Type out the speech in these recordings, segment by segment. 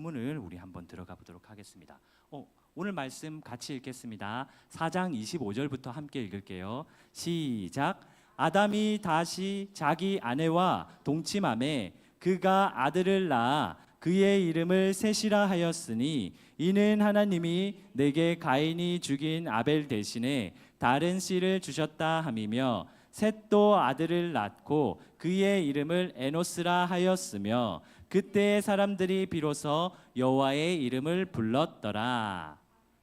본문을 우리 한번 들어가 보도록 하겠습니다. 어, 오늘 말씀 같이 읽겠습니다. 4장 25절부터 함께 읽을게요. 시작. 아담이 다시 자기 아내와 동침함에 그가 아들을 낳아 그의 이름을 셋이라 하였으니 이는 하나님이 내게 가인이 죽인 아벨 대신에 다른 씨를 주셨다 함이며 셋도 아들을 낳고 그의 이름을 에노스라 하였으며 그때의 사람들이 비로소 여호와의 이름을 불렀더라.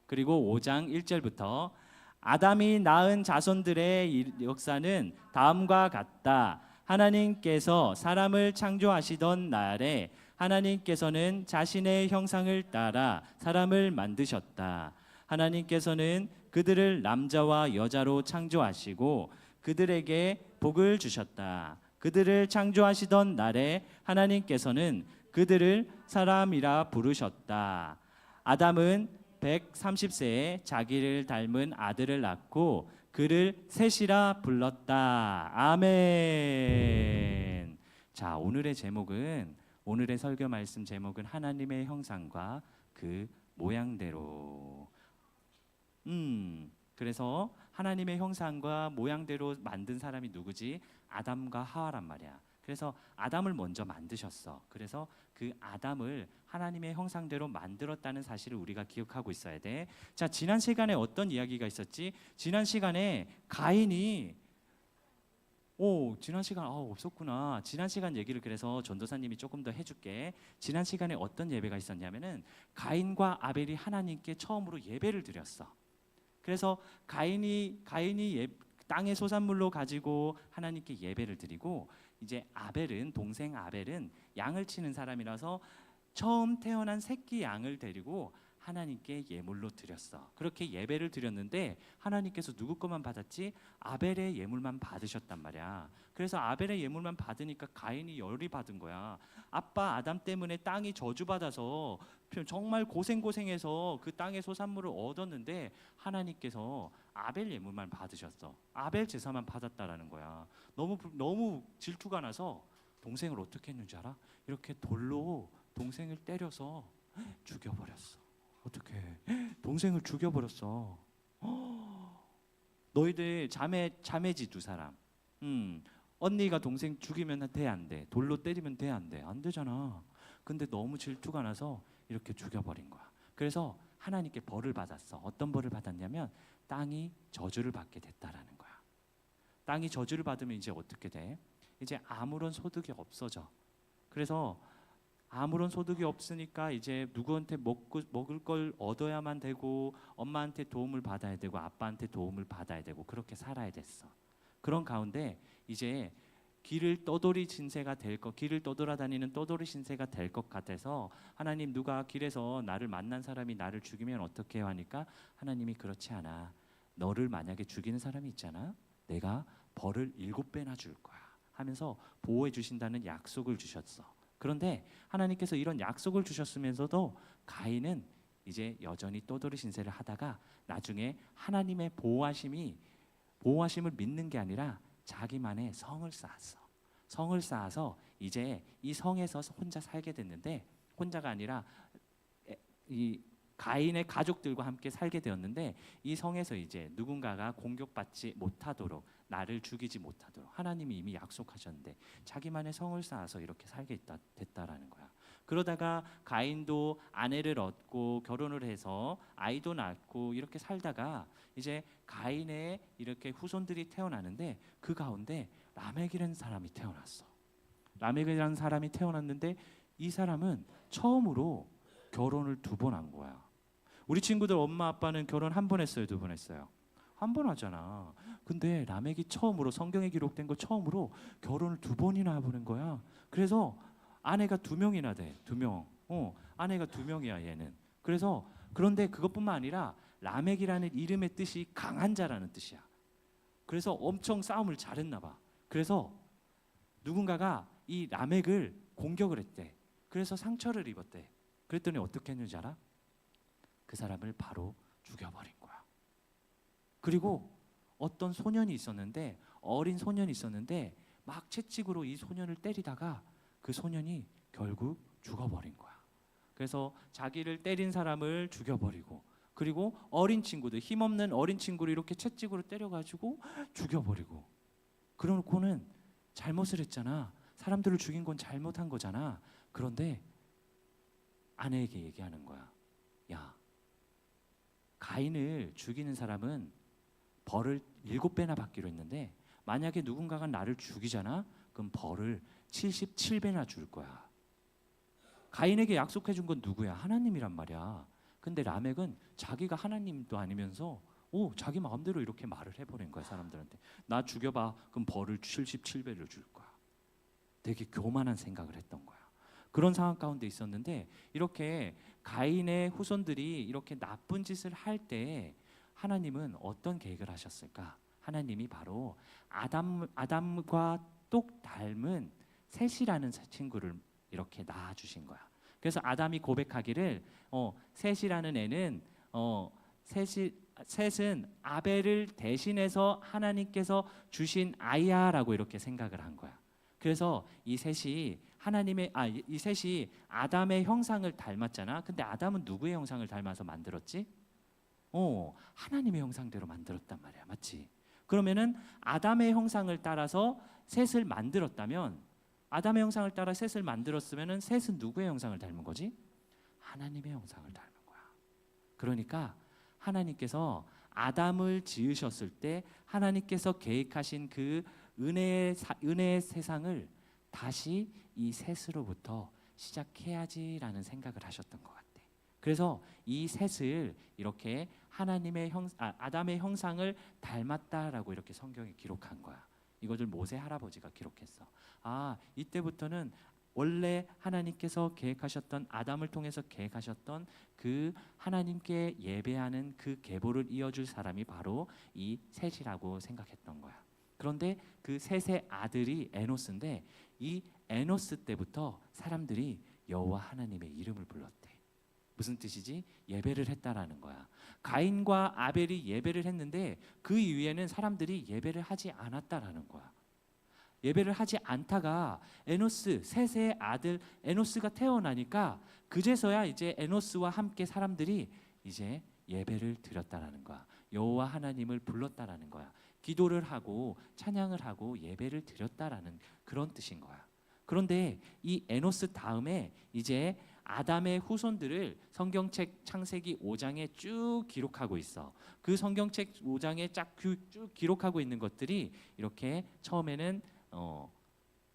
그리고 5장 1절부터 아담이 낳은 자손들의 이- 역사는 다음과 같다. 하나님께서 사람을 창조하시던 날에 하나님께서는 자신의 형상을 따라 사람을 만드셨다. 하나님께서는 그들을 남자와 여자로 창조하시고 그들에게 복을 주셨다. 그들을 창조하시던 날에 하나님께서는 그들을 사람이라 부르셨다. 아담은 130세에 자기를 닮은 아들을 낳고 그를 셋이라 불렀다. 아멘. 자, 오늘의 제목은 오늘의 설교 말씀 제목은 하나님의 형상과 그 모양대로. 음. 그래서 하나님의 형상과 모양대로 만든 사람이 누구지? 아담과 하와란 말이야. 그래서 아담을 먼저 만드셨어. 그래서 그 아담을 하나님의 형상대로 만들었다는 사실을 우리가 기억하고 있어야 돼. 자, 지난 시간에 어떤 이야기가 있었지? 지난 시간에 가인이 오, 지난 시간 아, 없었구나. 지난 시간 얘기를 그래서 전도사님이 조금 더 해줄게. 지난 시간에 어떤 예배가 있었냐면은 가인과 아벨이 하나님께 처음으로 예배를 드렸어. 그래서 가인이 가인이 예, 땅의 소산물로 가지고 하나님께 예배를 드리고 이제 아벨은 동생 아벨은 양을 치는 사람이라서 처음 태어난 새끼 양을 데리고 하나님께 예물로 드렸어. 그렇게 예배를 드렸는데 하나님께서 누구 것만 받았지? 아벨의 예물만 받으셨단 말이야. 그래서 아벨의 예물만 받으니까 가인이 열이 받은 거야. 아빠 아담 때문에 땅이 저주받아서 정말 고생고생해서 그 땅의 소산물을 얻었는데 하나님께서 아벨 예물만 받으셨어. 아벨 제사만 받았다라는 거야. 너무 불- 너무 질투가 나서 동생을 어떻게 했는지 알아? 이렇게 돌로 동생을 때려서 죽여버렸어. 어떻게? 동생을 죽여버렸어. 너희들 자매 자매지 두 사람. 음, 언니가 동생 죽이면 돼 안 돼? 돌로 때리면 돼 안 돼? 안 되잖아. 근데 너무 질투가 나서 이렇게 죽여버린 거야. 그래서 하나님께 벌을 받았어. 어떤 벌을 받았냐면 땅이 저주를 받게 됐다라는 거야. 땅이 저주를 받으면 이제 어떻게 돼? 이제 아무런 소득이 없어져. 그래서 아무런 소득이 없으니까 이제 누구한테 먹고, 먹을 걸 얻어야만 되고 엄마한테 도움을 받아야 되고 아빠한테 도움을 받아야 되고 그렇게 살아야 됐어. 그런 가운데 이제 길을 떠돌이 신세가 될 것, 길을 떠돌아다니는 떠돌이 신세가 될 것 같아서 하나님 누가 길에서 나를 만난 사람이 나를 죽이면 어떻게 하니까 하나님이 그렇지 않아. 너를 만약에 죽이는 사람이 있잖아. 내가 벌을 일곱 배나 줄 거야. 하면서 보호해 주신다는 약속을 주셨어. 그런데 하나님께서 이런 약속을 주셨으면서도 가인은 이제 여전히 떠돌이 신세를 하다가 나중에 하나님의 보호하심이 보호하심을 믿는 게 아니라 자기만의 성을 쌓았어. 성을 쌓아서 이제 이 성에서 혼자 살게 됐는데 혼자가 아니라 에- 이 가인의 가족들과 함께 살게 되었는데 이 성에서 이제 누군가가 공격받지 못하도록 나를 죽이지 못하도록 하나님이 이미 약속하셨는데 자기만의 성을 쌓아서 이렇게 살게 있다, 됐다라는 거야. 그러다가 가인도 아내를 얻고 결혼을 해서 아이도 낳고 이렇게 살다가 이제 가인의 이렇게 후손들이 태어나는데 그 가운데 라멕이라는 사람이 태어났어. 라멕이라는 사람이 태어났는데 이 사람은 처음으로 결혼을 두 번 한 거야. 우리 친구들 엄마 아빠는 결혼 한 번 했어요, 두 번 했어요. 한 번 하잖아. 근데 라멕이 처음으로 성경에 기록된 거 처음으로 결혼을 두 번이나 해보는 거야. 그래서 아내가 두 명이나 돼, 두 명. 어, 아내가 두 명이야 얘는. 그래서 그런데 그것뿐만 아니라 라멕이라는 이름의 뜻이 강한 자라는 뜻이야. 그래서 엄청 싸움을 잘했나 봐. 그래서 누군가가 이 라멕을 공격을 했대. 그래서 상처를 입었대. 그랬더니 어떻게 했는지 알아? 그 사람을 바로 죽여버린 거야. 그리고 어떤 소년이 있었는데 어린 소년이 있었는데 막 채찍으로 이 소년을 때리다가 그 소년이 결국 죽어버린 거야. 그래서 자기를 때린 사람을 죽여버리고 그리고 어린 친구들 힘없는 어린 친구를 이렇게 채찍으로 때려가지고 죽여버리고. 그러놓고는 잘못을 했잖아. 사람들을 죽인 건 잘못한 거잖아. 그런데 아내에게 얘기하는 거야. 야 가인을 죽이는 사람은 벌을 일곱 배나 받기로 했는데 만약에 누군가가 나를 죽이잖아? 그럼 벌을 77배나 줄 거야. 가인에게 약속해 준 건 누구야? 하나님이란 말이야. 근데 라멕은 자기가 하나님도 아니면서 오 자기 마음대로 이렇게 말을 해버린 거야 사람들한테. 나 죽여봐. 그럼 벌을 77배를 줄 거야. 되게 교만한 생각을 했던 거야. 그런 상황 가운데 있었는데 이렇게 가인의 후손들이 이렇게 나쁜 짓을 할 때 하나님은 어떤 계획을 하셨을까? 하나님이 바로 아담 아담과 똑 닮은 셋이라는 친구를 이렇게 낳아 주신 거야. 그래서 아담이 고백하기를 어 셋이라는 애는 어 셋이 셋은 아벨을 대신해서 하나님께서 주신 아이야라고 이렇게 생각을 한 거야. 그래서 이 셋이 하나님의 아이 이 셋이 아담의 형상을 닮았잖아. 근데 아담은 누구의 형상을 닮아서 만들었지? 어, 하나님의 형상대로 만들었단 말이야. 맞지? 그러면은 아담의 형상을 따라서 셋을 만들었다면 아담의 형상을 따라 셋을 만들었으면은 셋은 누구의 형상을 닮은 거지? 하나님의 형상을 닮은 거야. 그러니까 하나님께서 아담을 지으셨을 때 하나님께서 계획하신 그 은혜의 사, 은혜의 세상을 다시 이 셋으로부터 시작해야지라는 생각을 하셨던 것 같아. 그래서 이 셋을 이렇게 하나님의 형 아, 아담의 형상을 닮았다라고 이렇게 성경에 기록한 거야. 이것을 모세 할아버지가 기록했어. 아, 이때부터는 원래 하나님께서 계획하셨던 아담을 통해서 계획하셨던 그 하나님께 예배하는 그 계보를 이어줄 사람이 바로 이 셋이라고 생각했던 거야. 그런데 그 셋의 아들이 에노스인데 이 에노스 때부터 사람들이 여호와 하나님의 이름을 불렀대. 무슨 뜻이지? 예배를 했다라는 거야. 가인과 아벨이 예배를 했는데 그 이후에는 사람들이 예배를 하지 않았다라는 거야. 예배를 하지 않다가 에노스 셋의 아들 에노스가 태어나니까 그제서야 이제 에노스와 함께 사람들이 이제 예배를 드렸다라는 거야. 여호와 하나님을 불렀다라는 거야. 기도를 하고 찬양을 하고 예배를 드렸다라는 그런 뜻인 거야. 그런데 이 에노스 다음에 이제 아담의 후손들을 성경책 창세기 5장에 쭉 기록하고 있어. 그 성경책 5장에 쫙쭉 기록하고 있는 것들이 이렇게 처음에는 어,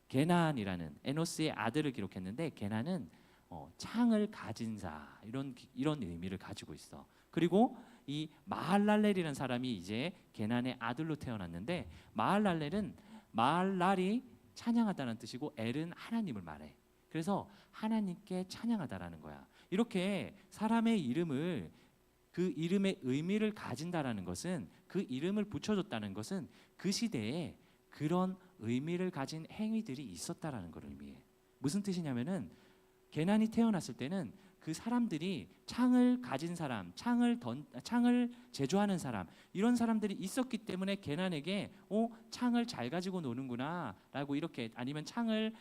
게난이라는 에노스의 아들을 기록했는데 게난은 어, 창을 가진 자 이런 이런 의미를 가지고 있어. 그리고 이 마할랄렐이라는 사람이 이제 게난의 아들로 태어났는데 마할랄렐은 마할랄이 찬양하다는 뜻이고 엘은 하나님을 말해. 그래서 하나님께 찬양하다라는 거야. 이렇게 사람의 이름을 그 이름의 의미를 가진다라는 것은 그 이름을 붙여줬다는 것은 그 시대에 그런 의미를 가진 행위들이 있었다라는 걸 의미해. 무슨 뜻이냐면은 게난이 태어났을 때는 그 사람들이 창을 가진 사람, 창을 던 창을 제조하는 사람 이런 사람들이 있었기 때문에 게난에게 어 창을 잘 가지고 노는구나라고 이렇게 아니면 창을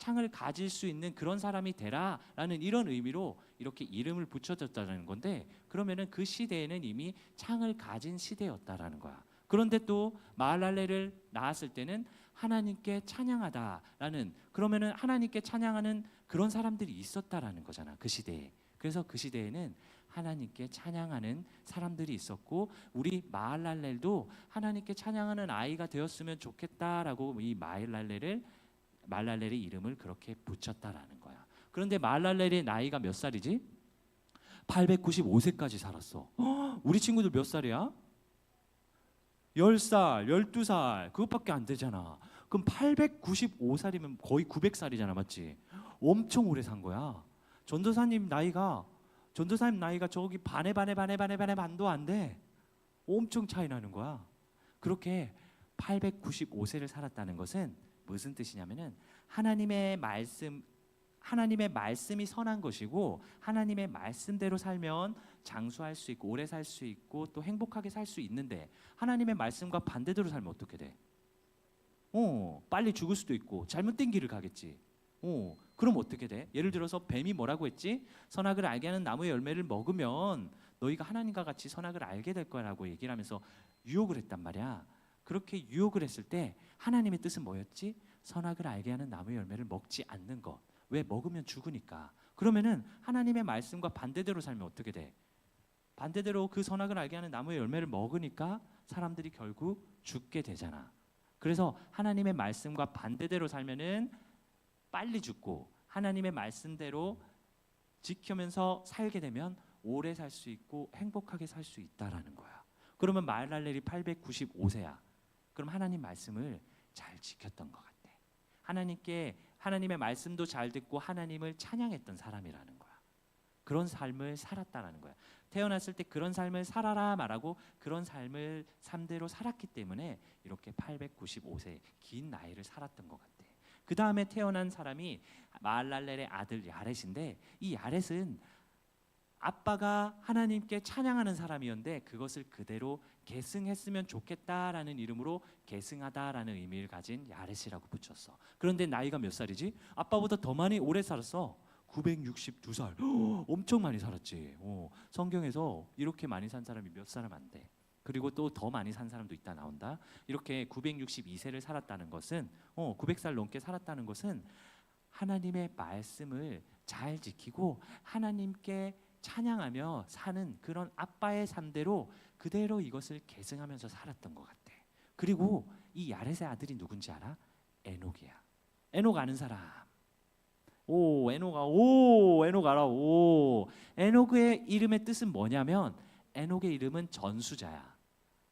창을 가질 수 있는 그런 사람이 되라라는 이런 의미로 이렇게 이름을 붙여줬다는 건데 그러면은 그 시대에는 이미 창을 가진 시대였다라는 거야. 그런데 또 마할랄레를 낳았을 때는 하나님께 찬양하다라는 그러면은 하나님께 찬양하는 그런 사람들이 있었다라는 거잖아 그 시대에. 그래서 그 시대에는 하나님께 찬양하는 사람들이 있었고 우리 마할랄렐도 하나님께 찬양하는 아이가 되었으면 좋겠다라고 이 마할랄렐을 말랄렐의 이름을 그렇게 붙였다라는 거야. 그런데 말랄렐의 나이가 몇 살이지? 895세까지 살았어. 헉, 우리 친구들 몇 살이야? 10살, 12살 그것밖에 안 되잖아. 그럼 895살이면 거의 900살이잖아, 맞지? 엄청 오래 산 거야. 전도사님 나이가 전도사님 나이가 저기 반에 반에 반에 반에 반에 반도 안 돼. 엄청 차이 나는 거야. 그렇게 895세를 살았다는 것은 무슨 뜻이냐면은 하나님의 말씀 하나님의 말씀이 선한 것이고 하나님의 말씀대로 살면 장수할 수 있고 오래 살 수 있고 또 행복하게 살 수 있는데 하나님의 말씀과 반대대로 살면 어떻게 돼? 어, 빨리 죽을 수도 있고 잘못된 길을 가겠지. 어, 그럼 어떻게 돼? 예를 들어서 뱀이 뭐라고 했지? 선악을 알게 하는 나무의 열매를 먹으면 너희가 하나님과 같이 선악을 알게 될 거라고 얘기를 하면서 유혹을 했단 말이야. 그렇게 유혹을 했을 때 하나님의 뜻은 뭐였지? 선악을 알게 하는 나무의 열매를 먹지 않는 것. 왜 먹으면 죽으니까. 그러면은 하나님의 말씀과 반대대로 살면 어떻게 돼? 반대대로 그 선악을 알게 하는 나무의 열매를 먹으니까 사람들이 결국 죽게 되잖아. 그래서 하나님의 말씀과 반대대로 살면은 빨리 죽고 하나님의 말씀대로 지키면서 살게 되면 오래 살 수 있고 행복하게 살 수 있다라는 거야. 그러면 마을랄렐이 895세야. 그럼 하나님 말씀을 잘 지켰던 것 같아. 하나님께 하나님의 말씀도 잘 듣고 하나님을 찬양했던 사람이라는 거야. 그런 삶을 살았다라는 거야. 태어났을 때 그런 삶을 살아라 말하고 그런 삶을 삶대로 살았기 때문에 이렇게 895세 긴 나이를 살았던 것 같아. 그 다음에 태어난 사람이 마알랄렐의 아들 야렛인데 이 야렛은 아빠가 하나님께 찬양하는 사람이었는데 그것을 그대로 계승했으면 좋겠다라는 이름으로 계승하다라는 의미를 가진 야렛이라고 붙였어. 그런데 나이가 몇 살이지? 아빠보다 더 많이 오래 살았어. 962살. 엄청 많이 살았지. 어, 성경에서 이렇게 많이 산 사람이 몇 사람 안 돼. 그리고 또 더 많이 산 사람도 있다 나온다. 이렇게 962세를 살았다는 것은 어, 900살 넘게 살았다는 것은 하나님의 말씀을 잘 지키고 하나님께 찬양하며 사는 그런 아빠의 삶대로 그대로 이것을 계승하면서 살았던 것 같아. 그리고 이 야렛의 아들이 누군지 알아? 에녹이야. 에녹 아는 사람. 오, 에녹아, 오, 에녹 알아, 오. 에녹의 이름의 뜻은 뭐냐면 에녹의 이름은 전수자야.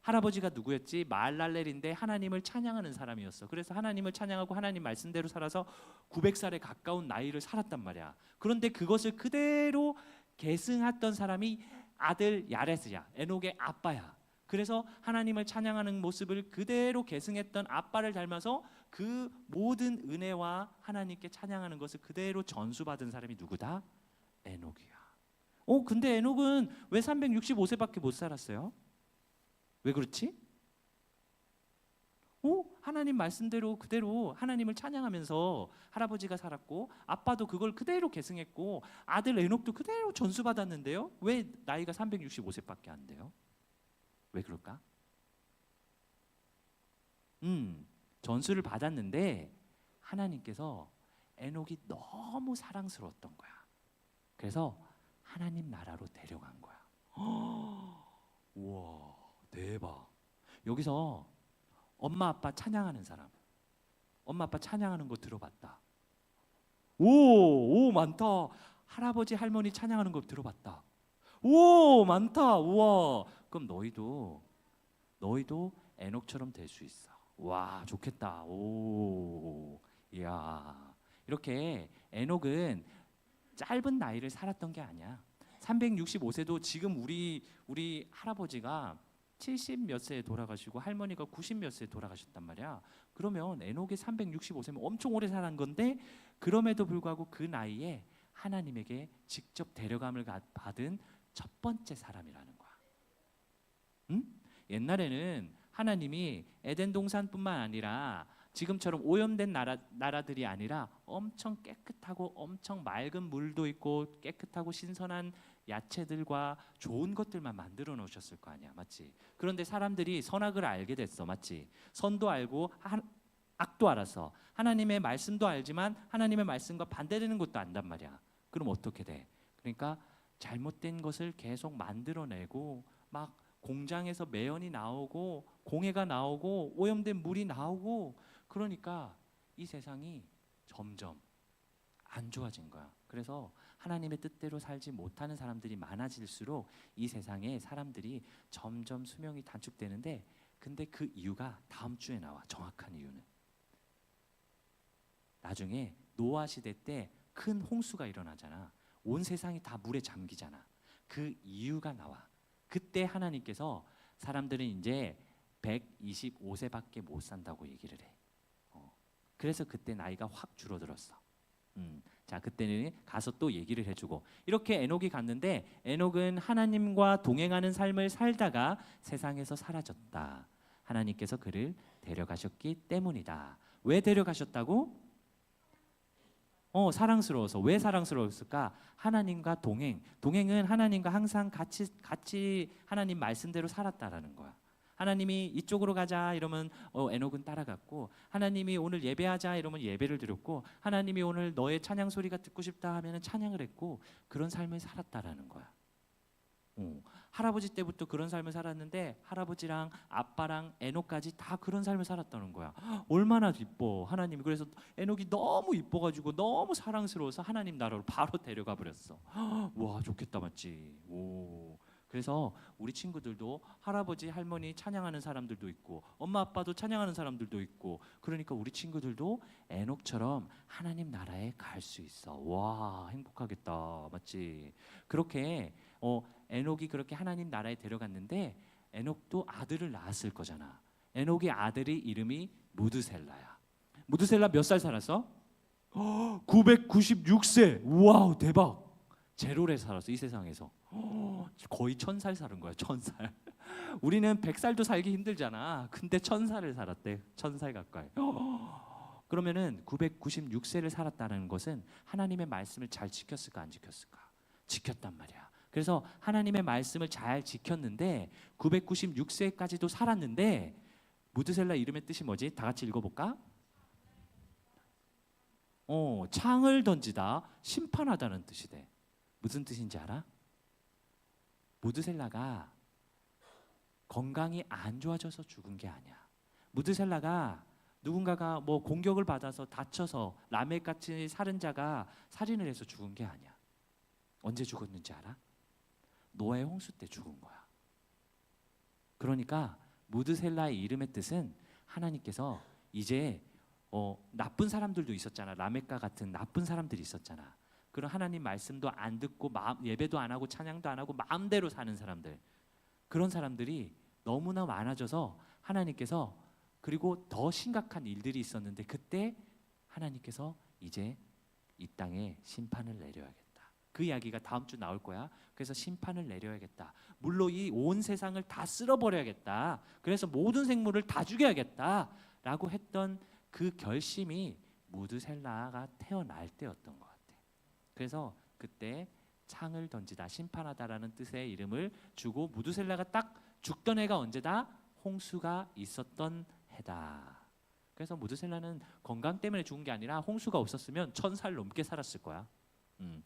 할아버지가 누구였지? 마알랄렐인데 하나님을 찬양하는 사람이었어. 그래서 하나님을 찬양하고 하나님 말씀대로 살아서 900살에 가까운 나이를 살았단 말이야. 그런데 그것을 그대로 계승했던 사람이 아들 야레스야. 에녹의 아빠야. 그래서 하나님을 찬양하는 모습을 그대로 계승했던 아빠를 닮아서 그 모든 은혜와 하나님께 찬양하는 것을 그대로 전수받은 사람이 누구다? 에녹이야. 어, 근데 에녹은 왜 365세밖에 못 살았어요? 왜 그렇지? 어? 하나님 말씀대로 그대로 하나님을 찬양하면서 할아버지가 살았고 아빠도 그걸 그대로 계승했고 아들 에녹도 그대로 전수받았는데요. 왜 나이가 365세밖에 안 돼요? 왜 그럴까? 음, 전수를 받았는데 하나님께서 에녹이 너무 사랑스러웠던 거야. 그래서 하나님 나라로 데려간 거야. 우와, 대박. 여기서 엄마 아빠 찬양하는 사람. 엄마 아빠 찬양하는 거 들어봤다. 오, 오 많다. 할아버지 할머니 찬양하는 거 들어봤다. 오, 많다. 우와. 그럼 너희도 너희도 에녹처럼 될 수 있어. 와, 좋겠다. 오. 이야. 이렇게 에녹은 짧은 나이를 살았던 게 아니야. 365세도 지금 우리 우리 할아버지가 70 몇 세에 돌아가시고 할머니가 90 몇 세에 돌아가셨단 말이야. 그러면 에녹이 365세면 엄청 오래 살은 건데 그럼에도 불구하고 그 나이에 하나님에게 직접 데려감을 가- 받은 첫 번째 사람이라는 거야. 응? 옛날에는 하나님이 에덴 동산뿐만 아니라 지금처럼 오염된 나라, 나라들이 아니라 엄청 깨끗하고 엄청 맑은 물도 있고 깨끗하고 신선한 야채들과 좋은 것들만 만들어 놓으셨을 거 아니야, 맞지? 그런데 사람들이 선악을 알게 됐어, 맞지? 선도 알고 하- 악도 알아서 하나님의 말씀도 알지만 하나님의 말씀과 반대되는 것도 안단 말이야. 그럼 어떻게 돼? 그러니까 잘못된 것을 계속 만들어내고 막 공장에서 매연이 나오고 공해가 나오고 오염된 물이 나오고 그러니까 이 세상이 점점 안 좋아진 거야. 그래서 하나님의 뜻대로 살지 못하는 사람들이 많아질수록 이 세상에 사람들이 점점 수명이 단축되는데 근데 그 이유가 다음 주에 나와. 정확한 이유는. 나중에 노아 시대 때 큰 홍수가 일어나잖아. 온 세상이 다 물에 잠기잖아. 그 이유가 나와. 그때 하나님께서 사람들은 이제 125세밖에 못 산다고 얘기를 해. 어. 그래서 그때 나이가 확 줄어들었어. 음. 자, 그때는 가서 또 얘기를 해주고 이렇게 에녹이 갔는데 에녹은 하나님과 동행하는 삶을 살다가 세상에서 사라졌다. 하나님께서 그를 데려가셨기 때문이다. 왜 데려가셨다고? 어, 사랑스러워서 왜 사랑스러웠을까? 하나님과 동행. 동행은 하나님과 항상 같이 같이 하나님 말씀대로 살았다라는 거야. 하나님이 이쪽으로 가자 이러면 어, 에녹은 따라갔고 하나님이 오늘 예배하자 이러면 예배를 드렸고 하나님이 오늘 너의 찬양 소리가 듣고 싶다 하면은 찬양을 했고 그런 삶을 살았다라는 거야. 어, 할아버지 때부터 그런 삶을 살았는데 할아버지랑 아빠랑 에녹까지 다 그런 삶을 살았다는 거야. 얼마나 이뻐 하나님이 그래서 에녹이 너무 이뻐가지고 너무 사랑스러워서 하나님 나라로 바로 데려가 버렸어. 와 좋겠다 맞지? 오. 그래서 우리 친구들도 할아버지 할머니 찬양하는 사람들도 있고 엄마 아빠도 찬양하는 사람들도 있고 그러니까 우리 친구들도 에녹처럼 하나님 나라에 갈 수 있어. 와 행복하겠다 맞지? 그렇게 어 에녹이 그렇게 하나님 나라에 데려갔는데 에녹도 아들을 낳았을 거잖아. 에녹의 아들이 이름이 무드셀라야. 무드셀라 몇 살 살았어? 996세. 와우 대박. 제로래 살았어 이 세상에서. 거의 천 살 사는 거야 천 살. 우리는 백 살도 살기 힘들잖아. 근데 천 살을 살았대. 천살 가까이. 그러면은 996세를 살았다는 것은 하나님의 말씀을 잘 지켰을까 안 지켰을까? 지켰단 말이야. 그래서 하나님의 말씀을 잘 지켰는데 996세까지도 살았는데 무드셀라 이름의 뜻이 뭐지? 다 같이 읽어볼까? 어, 창을 던지다 심판하다는 뜻이 돼. 무슨 뜻인지 알아? 무드셀라가 건강이 안 좋아져서 죽은 게 아니야. 무드셀라가 누군가가 뭐 공격을 받아서 다쳐서 라멕 같이 살인 자가 살인을 해서 죽은 게 아니야. 언제 죽었는지 알아? 노아의 홍수 때 죽은 거야. 그러니까 무드셀라의 이름의 뜻은 하나님께서 이제 어, 나쁜 사람들도 있었잖아. 라멕과 같은 나쁜 사람들이 있었잖아. 그런 하나님 말씀도 안 듣고 마음, 예배도 안 하고 찬양도 안 하고 마음대로 사는 사람들. 그런 사람들이 너무나 많아져서 하나님께서 그리고 더 심각한 일들이 있었는데 그때 하나님께서 이제 이 땅에 심판을 내려야겠다. 그 이야기가 다음 주 나올 거야. 그래서 심판을 내려야겠다. 물로 이온 세상을 다 쓸어버려야겠다. 그래서 모든 생물을 다 죽여야겠다라고 했던 그 결심이 무드셀라가 태어날 때였던 것 같아. 그래서 그때 창을 던지다 심판하다라는 뜻의 이름을 주고 무드셀라가 딱 죽던 해가 언제다? 홍수가 있었던 해다. 그래서 무드셀라는 건강 때문에 죽은 게 아니라 홍수가 없었으면 천 살 넘게 살았을 거야. 음.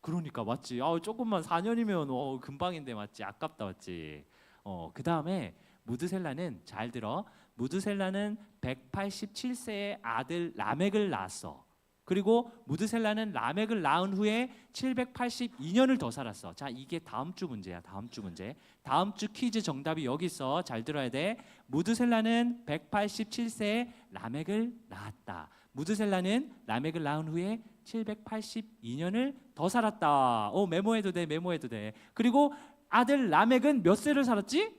그러니까 맞지. 아 조금만 4년이면 어, 금방인데 맞지. 아깝다 맞지. 어, 그 다음에 무드셀라는 잘 들어. 무드셀라는 187세의 아들 라멕을 낳았어. 그리고 무드셀라는 라멕을 낳은 후에 782년을 더 살았어. 자, 이게 다음 주 문제야. 다음 주 문제. 다음 주 퀴즈 정답이 여기 있어. 잘 들어야 돼. 무드셀라는 187세에 라멕을 낳았다. 무드셀라는 라멕을 낳은 후에 782년을 더 살았다. 어, 메모해도 돼. 메모해도 돼. 그리고 아들 라멕은 몇 세를 살았지?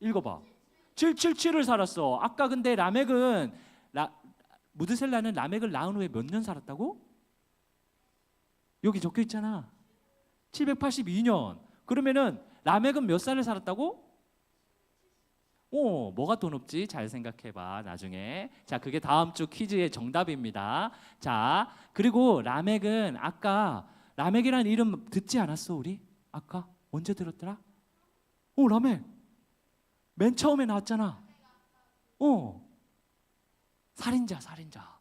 읽어 봐. 777을 살았어. 아까 근데 라멕은 라, 무드셀라는 라멕을 낳은 후에 몇 년 살았다고? 여기 적혀 있잖아. 782년. 그러면은 라멕은 몇 살을 살았다고? 어, 뭐가 더 높지? 잘 생각해봐. 나중에. 자, 그게 다음 주 퀴즈의 정답입니다. 자, 그리고 라멕은 아까 라멕이라는 이름 듣지 않았어, 우리? 아까 언제 들었더라? 오, 라멕. 맨 처음에 나왔잖아. 어. 살인자, 살인자.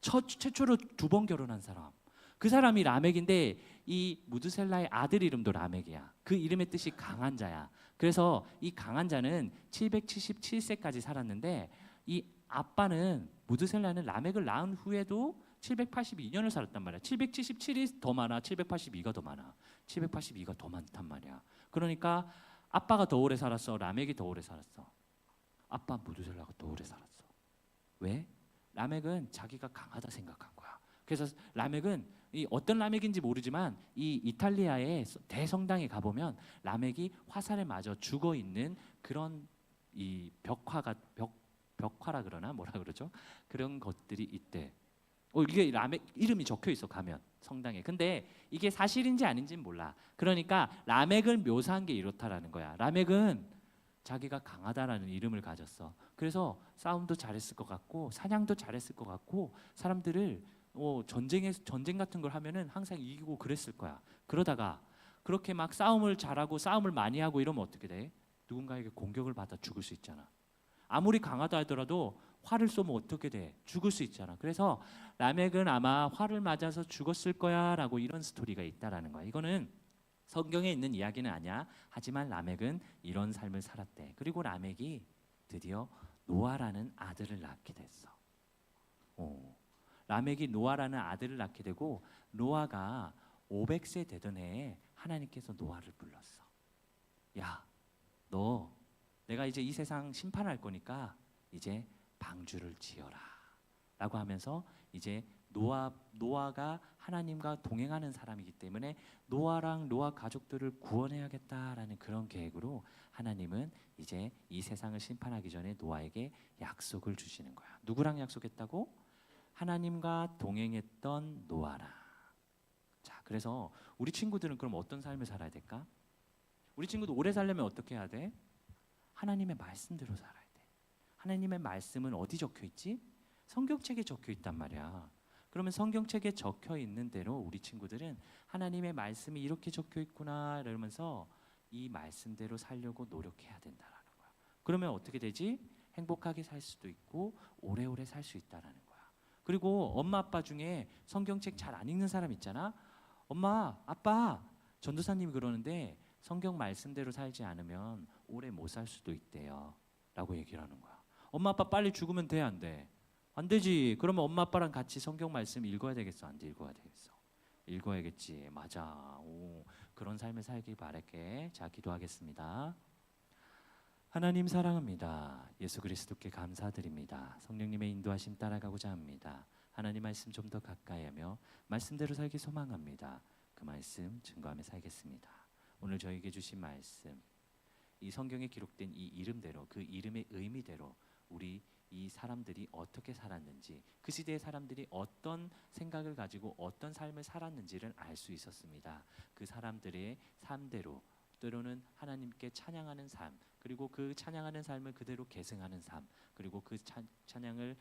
첫 최초로 두 번 결혼한 사람. 그 사람이 라멕인데 이 무드셀라의 아들 이름도 라멕이야. 그 이름의 뜻이 강한 자야. 그래서 이 강한 자는 777세까지 살았는데 이 아빠는 무드셀라는 라멕을 낳은 후에도 782년을 살았단 말이야. 777이 더 많아. 782가 더 많아. 782가 더 많단 말이야. 그러니까 아빠가 더 오래 살았어. 라멕이 더 오래 살았어. 아빠 무드셀라가 더 오래 살았어. 왜? 라멕은 자기가 강하다 생각한 거야. 그래서 라멕은 이 어떤 라멕인지 모르지만 이 이탈리아의 대성당에 가보면 라멕이 화살에 맞아 죽어 있는 그런 이 벽화가 벽 벽화라 그러나 뭐라 그러죠? 그런 것들이 있대. 어 이게 라멕 이름이 적혀 있어 가면 성당에. 근데 이게 사실인지 아닌지는 몰라. 그러니까 라멕을 묘사한 게 이렇다라는 거야. 라멕은 자기가 강하다라는 이름을 가졌어. 그래서 싸움도 잘했을 것 같고 사냥도 잘했을 것 같고 사람들을 어, 전쟁에 전쟁 같은 걸 하면은 항상 이기고 그랬을 거야. 그러다가 그렇게 막 싸움을 잘하고 싸움을 많이 하고 이러면 어떻게 돼? 누군가에게 공격을 받아 죽을 수 있잖아. 아무리 강하다 하더라도 화를 쏘면 어떻게 돼? 죽을 수 있잖아. 그래서 라멕은 아마 화를 맞아서 죽었을 거야라고 이런 스토리가 있다라는 거야. 이거는 성경에 있는 이야기는 아니야. 하지만 라멕은 이런 삶을 살았대. 그리고 라멕이 드디어 노아라는 아들을 낳게 됐어. 어. 라멕이 노아라는 아들을 낳게 되고 노아가 500세 되던 해에 하나님께서 노아를 불렀어. 야, 너 내가 이제 이 세상 심판할 거니까 이제 방주를 지어라. 라고 하면서 이제 노아 노아가 하나님과 동행하는 사람이기 때문에 노아랑 노아 가족들을 구원해야겠다라는 그런 계획으로 하나님은 이제 이 세상을 심판하기 전에 노아에게 약속을 주시는 거야. 누구랑 약속했다고? 하나님과 동행했던 노아라. 자, 그래서 우리 친구들은 그럼 어떤 삶을 살아야 될까? 우리 친구도 오래 살려면 어떻게 해야 돼? 하나님의 말씀대로 살아야 돼. 하나님의 말씀은 어디 적혀 있지? 성경책에 적혀 있단 말이야. 그러면 성경책에 적혀 있는 대로 우리 친구들은 하나님의 말씀이 이렇게 적혀 있구나 이러면서 이 말씀대로 살려고 노력해야 된다라는 거야. 그러면 어떻게 되지? 행복하게 살 수도 있고 오래오래 살 수 있다라는 거야. 그리고 엄마 아빠 중에 성경책 잘 안 읽는 사람 있잖아. 엄마, 아빠, 전도사님이 그러는데 성경 말씀대로 살지 않으면 오래 못 살 수도 있대요. 라고 얘기를 하는 거야. 엄마 아빠 빨리 죽으면 돼, 안 돼? 안 되지. 그러면 엄마 아빠랑 같이 성경 말씀 읽어야 되겠어, 안 돼? 읽어야 되겠어. 읽어야겠지. 맞아. 오, 그런 삶을 살길 바랄게. 자, 기도하겠습니다. 하나님 사랑합니다. 예수 그리스도께 감사드립니다. 성령님의 인도하심 따라가고자 합니다. 하나님 말씀 좀 더 가까이 하며 말씀대로 살기 소망합니다. 그 말씀 증거하며 살겠습니다. 오늘 저에게 주신 말씀 이 성경에 기록된 이 이름대로 그 이름의 의미대로 우리 이 사람들이 어떻게 살았는지 그 시대의 사람들이 어떤 생각을 가지고 어떤 삶을 살았는지를 알 수 있었습니다. 그 사람들의 삶대로 때로는 하나님께 찬양하는 삶 그리고 그 찬양하는 삶을 그대로 계승하는 삶 그리고 그 찬, 찬양을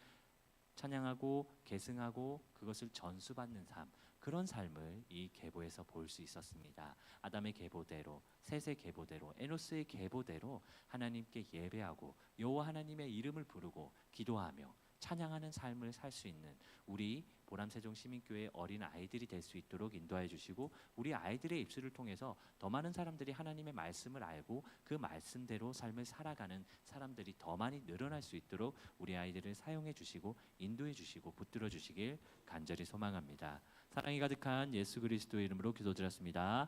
찬양하고 계승하고 그것을 전수받는 삶 그런 삶을 이 계보에서 볼 수 있었습니다. 아담의 계보대로, 셋의 계보대로, 에노스의 계보대로 하나님께 예배하고 여호와 하나님의 이름을 부르고 기도하며 찬양하는 삶을 살 수 있는 우리 보람세종 시민교회 어린 아이들이 될 수 있도록 인도해 주시고 우리 아이들의 입술을 통해서 더 많은 사람들이 하나님의 말씀을 알고 그 말씀대로 삶을 살아가는 사람들이 더 많이 늘어날 수 있도록 우리 아이들을 사용해 주시고 인도해 주시고 붙들어 주시길 간절히 소망합니다. 사랑이 가득한 예수 그리스도의 이름으로 기도드렸습니다.